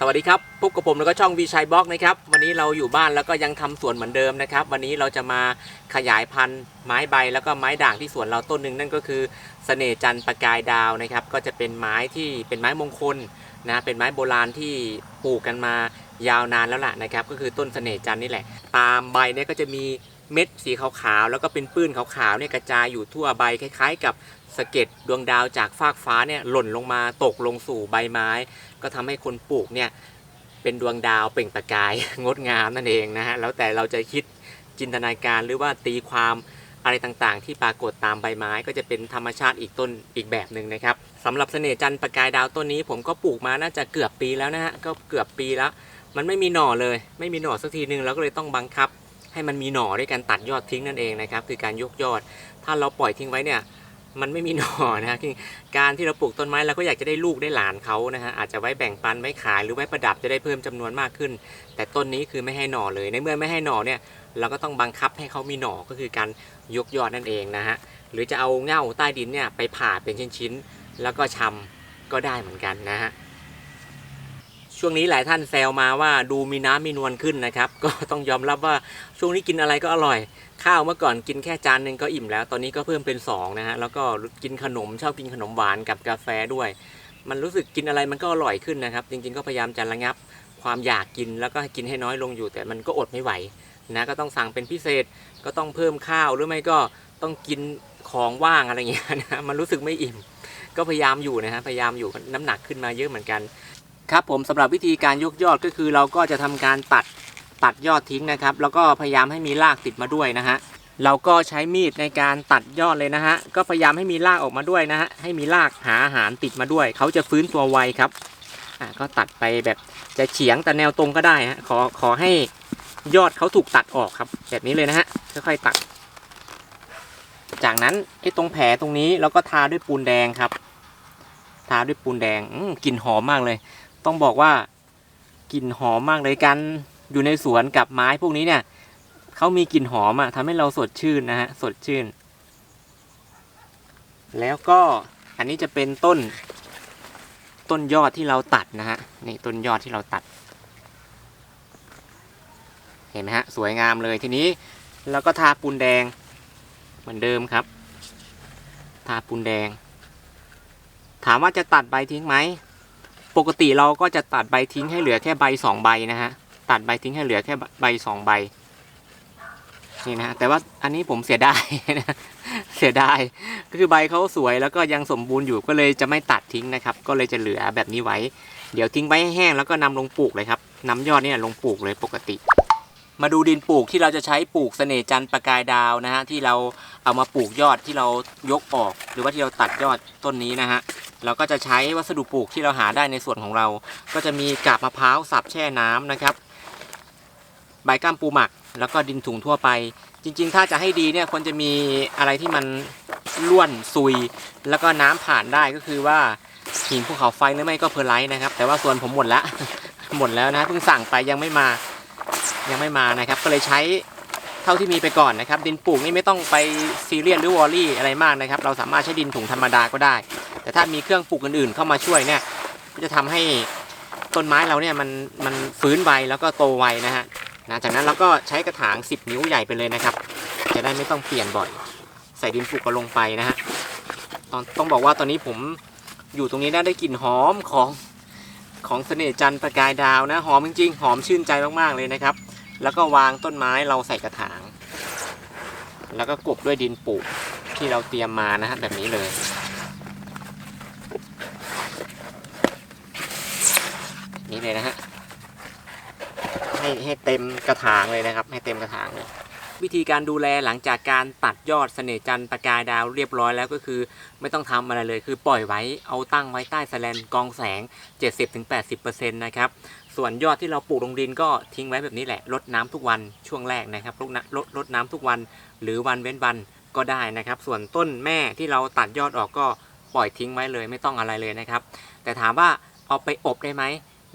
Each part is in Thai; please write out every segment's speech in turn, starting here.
สวัสดีครับพบกับผมแล้วก็ช่องวีชัยบล็อกนะครับวันนี้เราอยู่บ้านแล้วก็ยังทำสวนเหมือนเดิมนะครับ วันนี้เราจะมาขยายพันธุ์ไม้ใบแล้วก็ไม้ด่างที่สวนเราต้นหนึ่งนั่นก็คือเสน่จันทร์ประกายดาวนะครับ ก็จะเป็นไม้ที่เป็นไม้มงคลนะเป็นไม้โบราณที่ปลูกกันมายาวนานแล้วล่ะนะครับ ก็คือต้นเสน่จันทร์นี่แหละ ตามใบเนี่ยก็จะมี เม็ดสีขาวๆแล้วก็เป็นปื้นขาวๆเนี่ยกระจายอยู่ทั่วใบคล้าย ๆ กับสะเก็ดดวงดาวจากฟากฟ้าเนี่ยหล่นลงมาตกลงสู่ใบไม้ ก็ทำให้คนปลูกเนี่ยเป็นดวงดาวเปล่งประกายงดงามนั่นเองนะฮะแล้วแต่เราจะคิดจินตนาการหรือว่าตีความอะไรต่างๆ ที่ปรากฏตามใบไม้ก็จะเป็นธรรมชาติอีกต้นอีกแบบหนึ่งนะครับสำหรับเสน่ห์จันทร์ประกายดาวต้นนี้ ผมก็ปลูกมาน่าจะเกือบปีแล้วนะฮะก็เกือบปีแล้ว มันไม่มีหน่อเลย ไม่มีหน่อสักทีหนึ่งเราก็เลยต้องบังคับ ให้มันมีหน่อด้วยการตัดยอดทิ้งนั่นเองนะครับ คือการยกยอด ถ้าเราปล่อยทิ้งไว้เนี่ยมันไม่มีหน่อนะฮะคือการที่เราปลูกต้นไม้เราก็อยากจะได้ลูกได้หลานเขานะฮะอาจจะไว้แบ่งปันไว้ขายหรือไว้ประดับจะได้เพิ่มจำนวนมากขึ้น แต่ต้นนี้คือไม่ให้หน่อเลยในเมื่อไม่ให้หน่อเนี่ยเราก็ต้องบังคับให้เขามีหน่อก็คือการยกยอดนั่นเองนะฮะหรือจะเอาเง่าใต้ดินเนี่ยไปผ่าเป็นชิ้นๆแล้วก็ชำก็ได้เหมือนกันนะฮะ ช่วงนี้หลายท่านแซวมาว่าดูมีน้ำมีนวลขึ้นนะครับ ก็ต้องยอมรับว่าช่วงนี้กินอะไรก็อร่อย ข้าวเมื่อก่อนกินแค่จานหนึ่งก็อิ่มแล้ว ตอนนี้ก็เพิ่มเป็น2นะฮะแล้วก็กินขนมชอบกินขนมหวานกับกาแฟด้วย มันรู้สึกกินอะไรมันก็อร่อยขึ้นนะครับ จริงๆก็พยายามจะระงับความอยากกินแล้วก็กินให้น้อยลงอยู่ แต่มันก็อดไม่ไหวนะก็ต้องสั่งเป็นพิเศษก็ต้องเพิ่มข้าวหรือไม่ก็ต้องกินของว่างอะไรเงี้ยนะมันรู้สึกไม่อิ่ม ก็พยายามอยู่นะฮะพยายามอยู่น้ำหนักขึ้นมาเยอะเหมือนกัน ครับผมสำหรับวิธีการยกยอดก็คือเราก็จะทำการตัดตัดยอดทิ้งนะครับ แล้วก็พยายามให้มีรากติดมาด้วยนะฮะเราก็ใช้มีดในการตัดยอดเลยนะฮะก็พยายามให้มีรากออกมาด้วยนะฮะให้มีรากหาอาหารติดมาด้วย เขาจะฟื้นตัวไวครับอ่าก็ตัดไปแบบจะเฉียงแต่แนวตรงก็ได้ฮะขอขอให้ยอดเขาถูกตัดออกครับ แบบนี้เลยนะฮะค่อยๆตัด จากนั้นไอ้ตรงแผลตรงนี้เราก็ทาด้วยปูนแดงครับ ทาด้วยปูนแดงอืกลิ่นหอมมากเลย ต้องบอกว่ากลิ่นหอมมากเลยการอยู่ในสวนกับไม้พวกนี้เนี่ยเขามีกลิ่นหอมอะทำให้เราสดชื่นนะฮะสดชื่น แล้วก็อันนี้จะเป็นต้น ต้นยอดที่เราตัดนะฮะนี่ต้นยอดที่เราตัด เห็นไหมฮะสวยงามเลยทีนี้เราก็ทาปูนแดงเหมือนเดิมครับ ทาปูนแดง ถามว่าจะตัดใบทิ้งไหม ปกติเราก็จะตัดใบทิ้งให้เหลือแค่ใบสองใบนะฮะตัดใบทิ้งให้เหลือแค่ใบสองใบนี่นะแต่ว่าอันนี้ผมเสียดายนะเสียดายก็คือใบเขาสวยแล้วก็ยังสมบูรณ์อยู่ก็เลยจะไม่ตัดทิ้งนะครับ ก็เลยจะเหลือแบบนี้ไว้ เดี๋ยวทิ้งไว้ให้แห้งแล้วก็นำลงปลูกเลยครับนำยอดเนี่ยลงปลูกเลยปกติ มาดูดินปลูกที่เราจะใช้ปลูกเสน่จันทร์ประกายดาวนะฮะที่เราเอามาปลูกยอดที่เรายกออก หรือว่าที่เราตัดยอดต้นนี้นะฮะ เราก็จะใช้วัสดุปลูกที่เราหาได้ในส่วนของเรา ก็จะมีกาบมะพร้าวสับแช่น้ำนะครับ ใบก้ามปูหมัก แล้วก็ดินถุงทั่วไป จริง ๆ ถ้าจะให้ดีเนี่ยควรจะมีอะไรที่มันล้วนซุย แล้วก็น้ำผ่านได้ก็คือว่าหินภูเขาไฟหรือไม่ก็เพอร์ไลท์นะครับ แต่ว่าส่วนผมหมดละหมดแล้วนะเพิ่งสั่งไปยังไม่มายังไม่มานะครับ ก็เลยใช้เท่าที่มีไปก่อนนะครับ ดินปลูกนี่ไม่ต้องไปซีเรียสหรือวอลลี่อะไรมากนะครับ เราสามารถใช้ดินถุงธรรมดาก็ได้ แต่ถ้ามีเครื่องปลูกอื่นๆ เข้ามาช่วยเนี่ยก็จะทำให้ต้นไม้เราเนี่ยมันมันฟื้นไวแล้วก็โตไวนะฮะนะจากนั้นเราก็ใช้กระถาง 10 นิ้วใหญ่ไปเลยนะครับ จะได้ไม่ต้องเปลี่ยนบ่อย ใส่ดินปลูกก็ลงไปนะฮะตอนต้องบอกว่าตอนนี้ผมอยู่ตรงนี้นะได้กลิ่นหอมของของเสน่ห์จันทร์ประกายดาวนะหอมจริงๆหอมชื่นใจมากๆเลยนะครับ แล้วก็วางต้นไม้เราใส่กระถาง แล้วก็กบด้วยดินปลูกที่เราเตรียมมานะฮะแบบนี้เลย นี่เลยนะฮะให้ให้เต็มกระถางเลยนะครับ ให้เต็มกระถางเลยวิธีการดูแลหลังจากการตัดยอดเสน่จันทร์ประกายดาวเรียบร้อยแล้วก็คือไม่ต้องทำอะไรเลย คือปล่อยไว้เอาตั้งไว้ใต้แสลนกองแสง 70-80%นะครับส่วนยอดที่เราปลูกลงดินก็ทิ้งไว้แบบนี้แหละรดน้ำทุกวันช่วงแรกนะครับรดน้ำรดรดน้ำทุกวันหรือวันเว้นวันก็ได้นะครับ ส่วนต้นแม่ที่เราตัดยอดออกก็ปล่อยทิ้งไว้เลย ไม่ต้องอะไรเลยนะครับ แต่ถามว่าเอาไปอบได้ไหม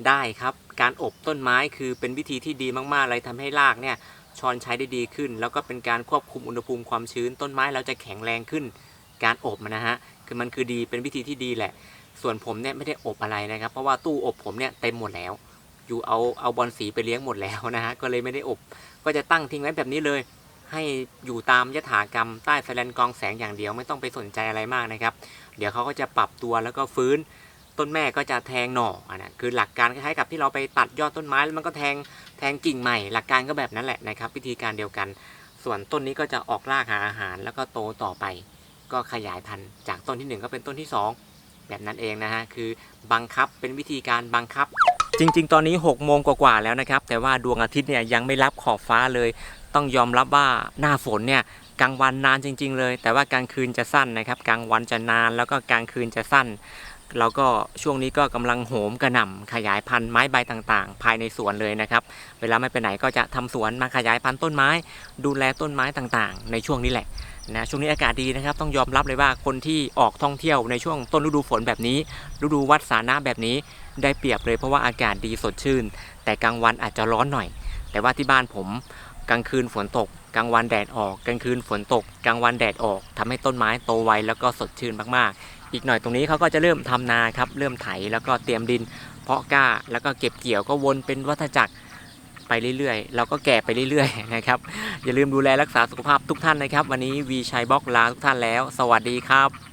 ได้ครับ การอบต้นไม้คือเป็นวิธีที่ดีมากๆเลยทำให้รากเนี่ยชอนใช้ได้ดีขึ้น แล้วก็เป็นการควบคุมอุณหภูมิความชื้น ต้นไม้เราจะแข็งแรงขึ้น การอบมันนะฮะคือมันคือดีเป็นวิธีที่ดีแหละ ส่วนผมเนี่ยไม่ได้อบอะไรนะครับ เพราะว่าตู้อบผมเนี่ยเต็มหมดแล้ว อยู่เอาเอาบอลสีไปเลี้ยงหมดแล้วนะฮะก็เลยไม่ได้อบ ก็จะตั้งทิ้งไว้แบบนี้เลย ให้อยู่ตามยถากรรมใต้แสแลนกองแสงอย่างเดียวไม่ต้องไปสนใจอะไรมากนะครับ เดี๋ยวเขาก็จะปรับตัวแล้วก็ฟื้น ต้นแม่ก็จะแทงหน่ออะนะคือหลักการคล้ายๆกับที่เราไปตัดยอดต้นไม้แล้วมันก็แทงแทงกิ่งใหม่ หลักการก็แบบนั้นแหละนะครับ วิธีการเดียวกัน ส่วนต้นนี้ก็จะออกรากหาอาหาร แล้วก็โตต่อไป ก็ขยายพันธุ์จากต้นที่หนึ่งก็เป็นต้นที่สองแบบนั้นเองนะฮะคือบังคับเป็นวิธีการบังคับ จริง ๆ ตอนนี้6กโมงกว่าๆแล้วนะครับ แต่ว่าดวงอาทิตย์เนี่ยยังไม่รับขอบฟ้าเลย ต้องยอมรับว่าหน้าฝนเนี่ยกลางวันนานจริง ๆ เลย แต่ว่ากลางคืนจะสั้นนะครับ กลางวันจะนานแล้วก็กลางคืนจะสั้น แล้วก็ช่วงนี้ก็กำลังโหมกระหน่ำขยายพันธุ์ไม้ใบต่างๆ ภายในสวนเลยนะครับ เวลาไม่ไปไหนก็จะทำสวนมาขยายพันธุ์ต้นไม้ ดูแลต้นไม้ต่างๆ ในช่วงนี้แหละนะช่วงนี้อากาศดีนะครับ ต้องยอมรับเลยว่าคนที่ออกท่องเที่ยวในช่วงต้นฤดูฝนแบบนี้ ฤดูวัดสานะแบบนี้ได้เปรียบเลยเพราะว่าอากาศดีสดชื่น แต่กลางวันอาจจะร้อนหน่อย แต่ว่าที่บ้านผมกลางคืนฝนตก กลางวันแดดออก กลางคืนฝนตก กลางวันแดดออกทำให้ต้นไม้โตไวแล้วก็สดชื่นมากๆ อีกหน่อยตรงนี้เขาก็จะเริ่มทำนาครับเริ่มไถแล้วก็เตรียมดิน เพาะกล้าแล้วก็เก็บเกี่ยวก็วนเป็นวัฏจักรไปเรื่อยๆ เราก็แก่ไปเรื่อยๆนะครับอย่าลืมดูแลรักษาสุขภาพทุกท่านนะครับ วันนี้วีชัยบล็อกลาทุกท่านแล้ว สวัสดีครับ